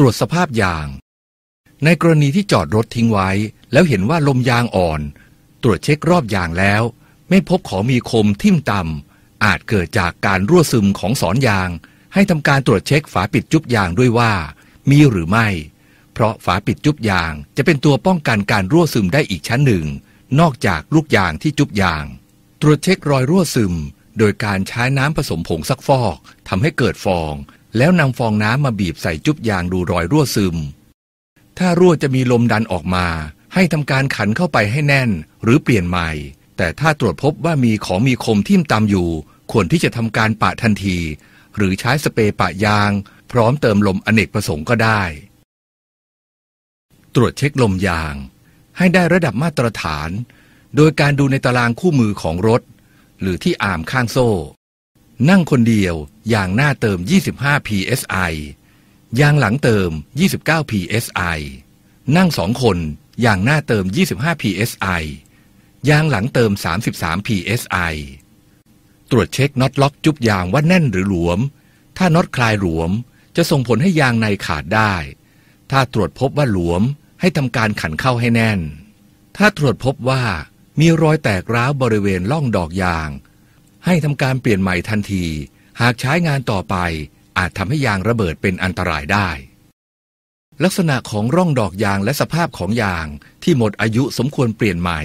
ตรวจสภาพยาง ในกรณีที่จอดรถทิ้งไว้ แล้วเห็นว่าลมยางอ่อน ตรวจเช็ครอบยางแล้ว ไม่พบของมีคมทิ่มต่ำอาจเกิดจากการรั่วซึมของสอนยาง ให้ทำการตรวจเช็คฝาปิดจุบยางด้วยว่า มีหรือไม่ เพราะฝาปิดจุบยางจะเป็นตัวป้องกันการรั่วซึมได้อีกชั้นหนึ่ง นอกจากลูกยางที่จุบยาง ตรวจเช็ครอยรั่วซึมโดยการใช้น้ำผสมผงซักฟอกทำให้เกิดฟอง แล้วนำฟองน้ำมาบีบใส่จุบยางดูรอยรั่วซึม ถ้ารั่วจะมีลมดันออกมา ให้ทำการขันเข้าไปให้แน่น หรือเปลี่ยนใหม่ แต่ถ้าตรวจพบว่ามีของมีคมทิ่มตามอยู่ ควรที่จะทำการปะทันที หรือใช้สเปรย์ปะยาง พร้อมเติมลมอเนกประสงค์ก็ได้ ตรวจเช็คลมยาง ให้ได้ระดับมาตรฐาน โดยการดูในตารางคู่มือของรถ หรือที่อามข้างโซ่ นั่งคนเดียวอย่างหน้าเติม 25 psi ยางหลังเติม 29 psi นั่งสองคนอย่างหน้าเติม 25 psi ยางหลังเติม 33 psi ตรวจเช็คน็อตล็อกจุบยางว่าแน่นหรือหลวม ถ้าน็อตคลายหลวม จะส่งผลให้ยางในขาดได้ ถ้าตรวจพบว่าหลวมให้ทำการขันเข้าให้แน่น ถ้าตรวจพบว่ามีรอยแตกร้าวบริเวณล่องดอกยาง ให้ทำการเปลี่ยนใหม่ทันที หากใช้งานต่อไป อาจทำให้ยางระเบิดเป็นอันตรายได้ ลักษณะของร่องดอกยางและสภาพของยางที่หมดอายุสมควรเปลี่ยนใหม่